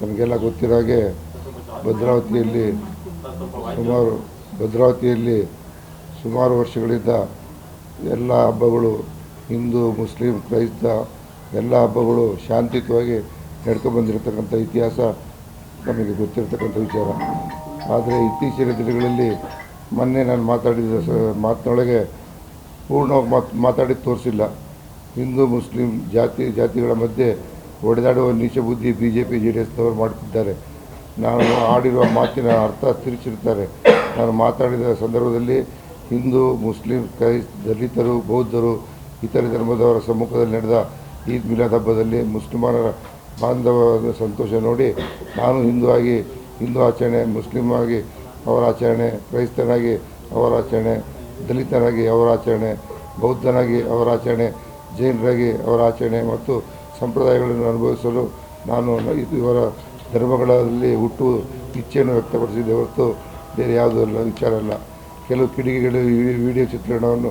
ನಮಗೆಲ್ಲ ಗೊತ್ತಿರೋ ಹಾಗೆ ಭದ್ರಾವತಿಯಲ್ಲಿ ಸುಮಾರು ಭದ್ರಾವತಿಯಲ್ಲಿ ಸುಮಾರು ವರ್ಷಗಳಿಂದ ಎಲ್ಲ ಹಬ್ಬಗಳು ಹಿಂದೂ, ಮುಸ್ಲಿಂ, ಕ್ರೈಸ್ತ ಎಲ್ಲ ಹಬ್ಬಗಳು ಶಾಂತಿಯುತವಾಗಿ ನಡ್ಕೊಂಡ್ಬಂದಿರತಕ್ಕಂಥ ಇತಿಹಾಸ ನಮಗೆ ಗೊತ್ತಿರತಕ್ಕಂಥ ವಿಚಾರ. ಆದರೆ ಇತ್ತೀಚಿನ ದಿನಗಳಲ್ಲಿ ಮೊನ್ನೆ ನಾನು ಮಾತಾಡಿದ ಸ, ಮಾತಿನೊಳಗೆ ಪೂರ್ಣವಾಗಿ ಮಾತು, ಮಾತಾಡಿ ತೋರಿಸಿಲ್ಲ. ಹಿಂದೂ, ಮುಸ್ಲಿಂ ಜಾತಿ, ಜಾತಿಗಳ ಮಧ್ಯೆ ಹೊಡೆದಾಡುವ ನೀಚ ಬುದ್ಧಿ B J P J D ಎಸ್ನವರು ಮಾಡುತ್ತಿದ್ದಾರೆ. ನಾನು ಆಡಿರುವ ಮಾತಿನ ಅರ್ಥ ತಿರುಚಿರ್ತಾರೆ ನಾನು ಮಾತಾಡಿದ ಸಂದರ್ಭದಲ್ಲಿ ಹಿಂದೂ, ಮುಸ್ಲಿಂ, ಕ್ರೈಸ್ತ, ದಲಿತರು, ಬೌದ್ಧರು, ಇತರೆ ಧರ್ಮದವರ ಸಮ್ಮುಖದಲ್ಲಿ ನಡೆದ ಈದ್ ಮಿಲಾದ್ ಹಬ್ಬದಲ್ಲಿ ಮುಸ್ಲಿಮರ ಬಾಂಧವ ಸಂತೋಷ ನೋಡಿ ನಾನು ಹಿಂದೂ ಆಗಿ, ಹಿಂದೂ ಆಚರಣೆ, ಮುಸ್ಲಿಂ ಆಗಿ ಅವರ ಆಚರಣೆ, ಕ್ರೈಸ್ತನಾಗಿ ಅವರ ಆಚರಣೆ, ದಲಿತನಾಗಿ ಅವರ ಆಚರಣೆ, ಬೌದ್ಧನಾಗಿ ಅವರ ಆಚರಣೆ, ಜೈನರಾಗಿ ಅವರ ಆಚರಣೆ ಮತ್ತು ಸಂಪ್ರದಾಯಗಳನ್ನು ಅನುಭವಿಸಲು ನಾನು ಇವರ ಧರ್ಮಗಳಲ್ಲಿ ಹುಟ್ಟು ಇಚ್ಛೆಯನ್ನು ವ್ಯಕ್ತಪಡಿಸಿದ್ದೆ ಹೊರತು ಬೇರೆ ಯಾವುದೂ ಅಲ್ಲ, ವಿಚಾರ ಅಲ್ಲ. ಕೆಲವು ಈ ವಿಡಿಯೋ ಚಿತ್ರಣವನ್ನು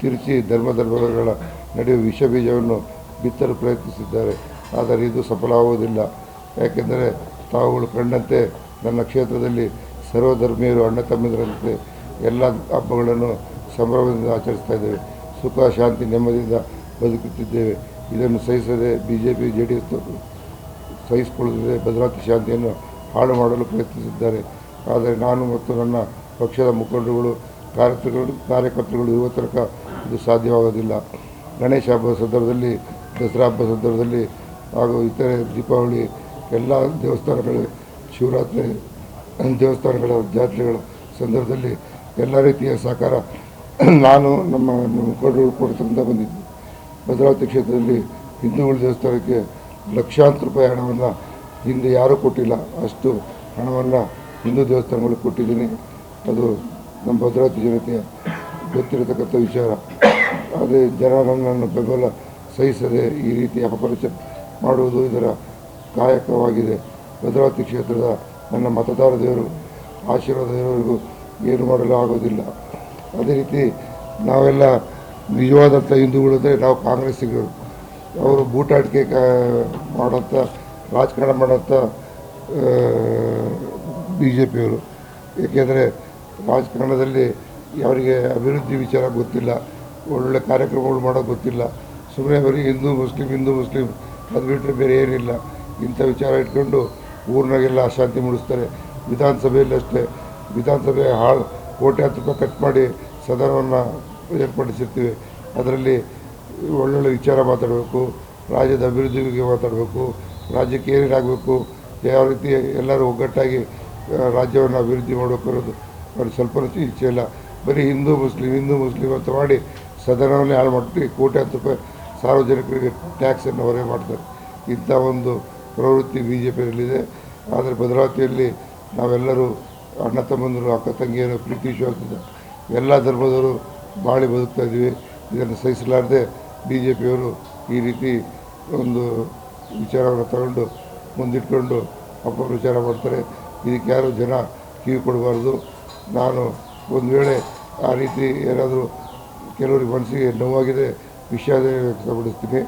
ತಿರುಚಿ ಧರ್ಮ ಧರ್ಮಗಳ ನಡುವೆ ವಿಷ ಬೀಜವನ್ನು ಬಿತ್ತಲು ಪ್ರಯತ್ನಿಸಿದ್ದಾರೆ. ಆದರೆ ಇದು ಸಫಲವಾಗುವುದಿಲ್ಲ. ಯಾಕೆಂದರೆ ತಾವುಗಳು ಕಂಡಂತೆ ನನ್ನ ಕ್ಷೇತ್ರದಲ್ಲಿ ಸರ್ವಧರ್ಮೀಯರು, ಅಣ್ಣ ತಮ್ಮಿದರಂತೆ ಎಲ್ಲ ಹಬ್ಬಗಳನ್ನು ಸಂಭ್ರಮದಿಂದ ಆಚರಿಸ್ತಾ ಇದ್ದೇವೆ. ಸುಖ, ಶಾಂತಿ, ನೆಮ್ಮದಿಯಿಂದ ಬದುಕುತ್ತಿದ್ದೇವೆ. ಇದನ್ನು ಸಹಿಸದೆ B J P J D S ಸಹಿಸಿಕೊಳ್ಳದೆ Bhadravati ಶಾಂತಿಯನ್ನು ಹಾಳು ಮಾಡಲು ಪ್ರಯತ್ನಿಸಿದ್ದಾರೆ. ಆದರೆ ನಾನು ಮತ್ತು ನನ್ನ ಪಕ್ಷದ ಮುಖಂಡರುಗಳು ಕಾರ್ಯಕರ್ತರು ಕಾರ್ಯಕರ್ತರುಗಳು ಇರುವ ತನಕ ಇದು ಸಾಧ್ಯವಾಗೋದಿಲ್ಲ. ಗಣೇಶ ಹಬ್ಬದ ಸಂದರ್ಭದಲ್ಲಿ, ದಸರಾ ಹಬ್ಬದ ಸಂದರ್ಭದಲ್ಲಿ ಹಾಗೂ ಇತರೆ ದೀಪಾವಳಿ, ಎಲ್ಲ ದೇವಸ್ಥಾನಗಳ, ಶಿವರಾತ್ರಿ, ದೇವಸ್ಥಾನಗಳ ಜಾತ್ರೆಗಳ ಸಂದರ್ಭದಲ್ಲಿ ಎಲ್ಲ ರೀತಿಯ ಸಹಕಾರ ನಾನು ನಮ್ಮ ಮುಖಂಡರು ಕೊಡ್ತಾ ಬಂದಿದ್ದೆ ಭದ್ರಾವತಿ ಕ್ಷೇತ್ರದಲ್ಲಿ ಹಿಂದೂಗಳ ದೇವಸ್ಥಾನಕ್ಕೆ ಲಕ್ಷಾಂತರ ರೂಪಾಯಿ ಹಣವನ್ನು ಹಿಂದೆ ಯಾರೂ ಕೊಟ್ಟಿಲ್ಲ. ಅಷ್ಟು ಹಣವನ್ನು ಹಿಂದೂ ದೇವಸ್ಥಾನಗಳಿಗೆ ಕೊಟ್ಟಿದ್ದೀನಿ. ಅದು ನಮ್ಮ ಭದ್ರಾವತಿ ಜನತೆ ಗೊತ್ತಿರತಕ್ಕಂಥ ವಿಚಾರ. ಅದೇ ಜನ ನನ್ನನ್ನು ಬೆಂಬಲ ಸಹಿಸದೆ ಈ ರೀತಿ ಅಪಪರಿಚ ಮಾಡುವುದು ಇದರ ಕಾಯಕವಾಗಿದೆ. ಭದ್ರಾವತಿ ಕ್ಷೇತ್ರದ ನನ್ನ ಮತದಾರ ದೇವರು, ಆಶೀರ್ವಾದ ದೇವರಿಗೂ ಏನು ಮಾಡಲು ಆಗೋದಿಲ್ಲ. ಅದೇ ರೀತಿ ನಾವೆಲ್ಲ ನಿಜವಾದಂಥ ಹಿಂದೂಗಳು ಅಂದರೆ ನಾವು ಕಾಂಗ್ರೆಸ್ಸಿಗರು. ಅವರು ಬೂಟಾಟಿಕೆ ಮಾಡೋಂಥ, ರಾಜಕಾರಣ ಮಾಡೋಂಥ ಬಿ ಜೆ ಪಿಯವರು ಏಕೆಂದರೆ ರಾಜಕಾರಣದಲ್ಲಿ ಅವರಿಗೆ ಅಭಿವೃದ್ಧಿ ವಿಚಾರ ಗೊತ್ತಿಲ್ಲ, ಒಳ್ಳೊಳ್ಳೆ ಕಾರ್ಯಕ್ರಮಗಳು ಮಾಡೋದು ಗೊತ್ತಿಲ್ಲ. ಸುಮ್ಮನೆ ಅವರಿಗೆ ಹಿಂದೂ, ಮುಸ್ಲಿಂ ಹಿಂದೂ, ಮುಸ್ಲಿಂ, ಅದು ಬಿಟ್ಟರೆ ಬೇರೆ ಏನಿಲ್ಲ. ಇಂಥ ವಿಚಾರ ಇಟ್ಕೊಂಡು ಊರಿನಾಗೆಲ್ಲ ಅಶಾಂತಿ ಮೂಡಿಸ್ತಾರೆ. ವಿಧಾನಸಭೆಯಲ್ಲಿ ಅಷ್ಟೇ ವಿಧಾನಸಭೆ ಹಾಳು ಕೋಟ್ಯಾಂತರ ರೂಪಾಯಿ ಕಟ್ ಮಾಡಿ ಸದನವನ್ನು ಏರ್ಪಡಿಸಿರ್ತೀವಿ. ಅದರಲ್ಲಿ ಒಳ್ಳೊಳ್ಳೆ ವಿಚಾರ ಮಾತಾಡಬೇಕು, ರಾಜ್ಯದ ಅಭಿವೃದ್ಧಿ ಬಗ್ಗೆ ಮಾತಾಡಬೇಕು, ರಾಜ್ಯಕ್ಕೆ ಏನೇನಾಗಬೇಕು ಯಾವ ರೀತಿ ಎಲ್ಲರೂ ಒಗ್ಗಟ್ಟಾಗಿ ರಾಜ್ಯವನ್ನು ಅಭಿವೃದ್ಧಿ ಮಾಡಬೇಕು ಅನ್ನೋದು ಅವ್ರಿಗೆ ಸ್ವಲ್ಪ ಇಚ್ಛೆ ಇಲ್ಲ. ಬರೀ ಹಿಂದೂ, ಮುಸ್ಲಿಂ ಹಿಂದೂ, ಮುಸ್ಲಿಂ ಅಂತ ಮಾಡಿ ಸದನವನ್ನೇ ಹಾಳು ಮಾಡಿ ಕೋಟ್ಯಾಂತರ ರೂಪಾಯಿ ಸಾರ್ವಜನಿಕರಿಗೆ ಟ್ಯಾಕ್ಸನ್ನು ಹೊರೆ ಮಾಡ್ತಾರೆ. ಇಂಥ ಒಂದು ಪ್ರವೃತ್ತಿ ಬಿ ಜೆ ಪಿಯಲ್ಲಿದೆ ಆದರೆ ಭದ್ರಾವತಿಯಲ್ಲಿ ನಾವೆಲ್ಲರೂ ಅಣ್ಣ ತಮ್ಮಂದರು, ಅಕ್ಕ ತಂಗಿಯರು, ಪ್ರೀತಿ ವಿಶ್ವಾಸದಿಂದ ಎಲ್ಲ ಧರ್ಮದವರು ಬಾಳಿ ಬದುಕ್ತಾ ಇದ್ದೀವಿ ಇದನ್ನು ಸಹಿಸಲಾರದೆ ಬಿ ಜೆ ಪಿಯವರು ಈ ರೀತಿ ಒಂದು ವಿಚಾರವನ್ನು ತಗೊಂಡು, ಮುಂದಿಟ್ಕೊಂಡು ಅಪಪ್ರಚಾರ ಮಾಡ್ತಾರೆ. ಇದಕ್ಕೆ ಯಾರು ಜನ ಕಿವಿ ಕೊಡಬಾರ್ದು. ನಾನು ಒಂದು ವೇಳೆ ಆ ರೀತಿ ಏನಾದರೂ ಕೆಲವರಿಗೆ ಮನಸ್ಸಿಗೆ ನೋವಾಗಿದೆ, ವಿಷಾದ ವ್ಯಕ್ತಪಡಿಸ್ತೀನಿ.